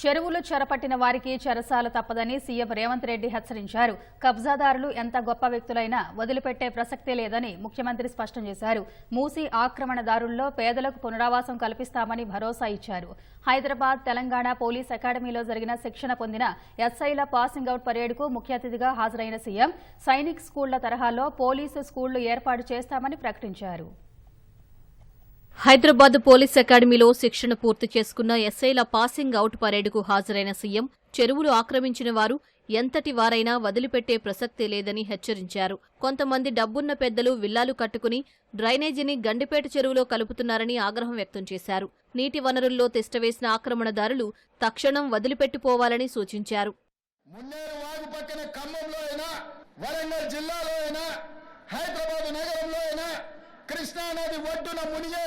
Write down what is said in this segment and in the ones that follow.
చెరువులు చెరపట్టిన వారికి చెరసాల తప్పదని సీఎం రేవంత్ రెడ్డి హెచ్చరించారు. కబ్జాదారులు ఎంత గొప్ప వ్యక్తులైనా వదిలిపెట్టే ప్రసక్తే లేదని ముఖ్యమంత్రి స్పష్టం చేశారు. మూసి ఆక్రమణదారుల్లో పేదలకు పునరావాసం కల్పిస్తామని భరోసా ఇచ్చారు. హైదరాబాద్ తెలంగాణ పోలీస్ అకాడమీలో జరిగిన శిక్షణ పొందిన ఎస్ఐల పాసింగ్ అవుట్ పరేడ్కు ముఖ్య అతిథిగా హాజరైన సీఎం సైనిక్ స్కూళ్ళ తరహాలో పోలీసు స్కూళ్ళు ఏర్పాటు చేస్తామని ప్రకటించారు. హైదరాబాద్ పోలీస్ అకాడమీలో శిక్షణ పూర్తి చేసుకున్న ఎస్ఐల పాసింగ్ అవుట్ పరేడ్కు హాజరైన సీఎం చెరువులు ఆక్రమించిన వారు ఎంతటి వారైనా వదిలిపెట్టే ప్రసక్తి లేదని హెచ్చరించారు. కొంతమంది డబ్బున్న పెద్దలు విల్లాలు కట్టుకుని డ్రైనేజీని గండిపేట చెరువులో కలుపుతున్నారని ఆగ్రహం వ్యక్తం చేశారు. నీటి వనరుల్లో తిష్టవేసిన ఆక్రమణదారులు తక్షణం వదిలిపెట్టిపోవాలని సూచించారు. వరంగల్ జిల్లాలో అయినా హైదరాబాద్ నగరంలో అయినా ఒడ్డున మునిగే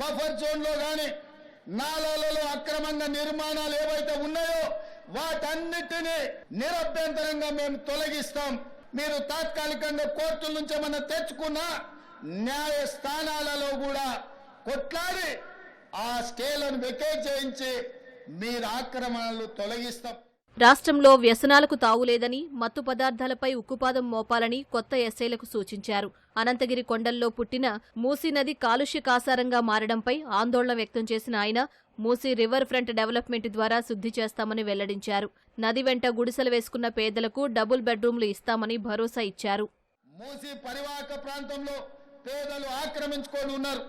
బఫర్ జోన్లో కానీ నాలాలలో అక్రమంగా నిర్మాణాలు ఏవైతే ఉన్నాయో వాటన్నిటినీ నిరభ్యంతరంగా మేము తొలగిస్తాం. మీరు తాత్కాలికంగా కోర్టుల నుంచి మనం తెచ్చుకున్న న్యాయ స్థానాలలో కూడా కొట్లాడి ఆ స్కేలను వెకేట్ చేయించి మీరు ఆక్రమణలు తొలగిస్తాం. రాష్ట్రంలో వ్యసనాలకు తావులేదని మత్తు పదార్థాలపై ఉక్కుపాదం మోపాలని కొత్త ఎస్ఐలకు సూచించారు. అనంతగిరి కొండల్లో పుట్టిన మూసీ నది కాలుష్య కాసారంగా మారడంపై ఆందోళన వ్యక్తం చేసిన ఆయన మూసీ రివర్ ఫ్రంట్ డెవలప్మెంట్ ద్వారా శుద్ధి చేస్తామని వెల్లడించారు. నది వెంట గుడిసెలు వేసుకున్న పేదలకు డబుల్ బెడ్రూమ్లు ఇస్తామని భరోసా ఇచ్చారు. మూసి పరివాహక ప్రాంతంలో పేదలు ఆక్రమించుకొని ఉన్నారు.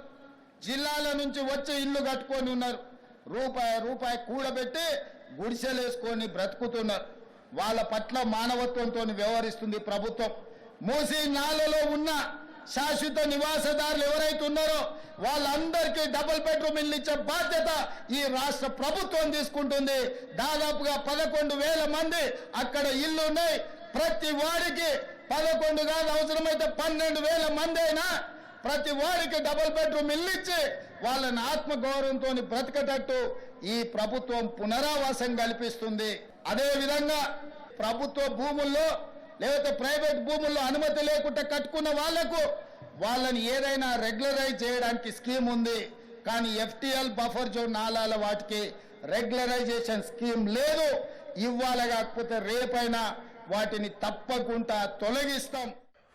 జిల్లాల నుంచి వచ్చి ఇల్లు కట్టుకొని ఉన్నారు. రూపాయి రూపాయి కూడబెట్టి గుడిసెలేసుకొని బ్రతుకుతున్నారు. వాళ్ళ పట్ల మానవత్వంతో వ్యవహరిస్తుంది ప్రభుత్వం. మూసి నాలలో ఉన్న శాశ్వత నివాసదారులు ఎవరైతే ఉన్నారో వాళ్ళందరికీ డబుల్ బెడ్రూమ్ ఇల్లు ఇచ్చే బాధ్యత ఈ రాష్ట్ర ప్రభుత్వం తీసుకుంటుంది. దాదాపుగా పదకొండు వేల మంది అక్కడ ఇల్లు ఉన్నాయి. ప్రతి వాడికి పదకొండు కాదు అవసరమైతే పన్నెండు వేల మంది అయినా ప్రతి వాడికి డబుల్ బెడ్రూమ్ ఇల్లు ఇచ్చి వాళ్ళని ఆత్మగౌరవంతో బ్రతకటట్టు ఈ ప్రభుత్వం పునరావాసం కల్పిస్తుంది. అదేవిధంగా ప్రభుత్వ భూముల్లో లేకపోతే ప్రైవేట్ భూముల్లో అనుమతి లేకుండా కట్టుకున్న వాళ్ళకు వాళ్ళని ఏదైనా రెగ్యులరైజ్ చేయడానికి స్కీమ్ ఉంది. కానీ ఎఫ్టిఎల్ బఫర్ జోన్ నాలాల వాటికి రెగ్యులరైజేషన్ స్కీమ్ లేదు. ఇవ్వాలి కాకపోతే రేపైనా వాటిని తప్పకుండా తొలగిస్తాం.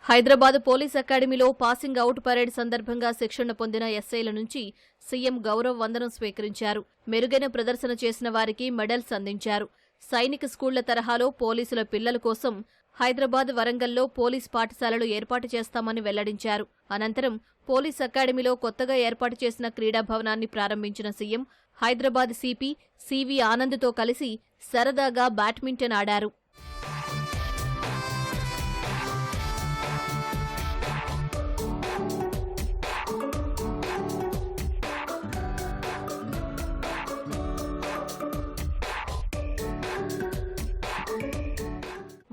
హైదరాబాద్ పోలీస్ అకాడమీలో పాసింగ్ అవుట్ పరేడ్ సందర్భంగా శిక్షణ పొందిన ఎస్ఐల నుంచి సీఎం గౌరవ వందనం స్వీకరించారు. మెరుగైన ప్రదర్శన చేసిన వారికి మెడల్స్ అందించారు. సైనిక స్కూళ్ళ తరహాలో పోలీసుల పిల్లల కోసం హైదరాబాద్ వరంగల్లో పోలీస్ పాఠశాలలు ఏర్పాటు చేస్తామని వెల్లడించారు. అనంతరం పోలీస్ అకాడమీలో కొత్తగా ఏర్పాటు చేసిన క్రీడా భవనాన్ని ప్రారంభించిన సీఎం హైదరాబాద్ సిపి సివి ఆనంద్తో కలిసి సరదాగా బ్యాడ్మింటన్ ఆడారు.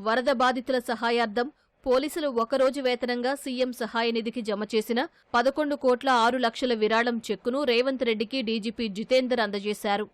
వరద బాధితుల సహాయార్థం పోలీసులు ఒకరోజు వేతనంగా సీఎం సహాయ నిధికి జమ చేసిన పదకొండు కోట్ల ఆరు లక్షల విరాళం చెక్కును రేవంత్ రెడ్డికి డీజీపీ జితేందర్ అందజేశారు.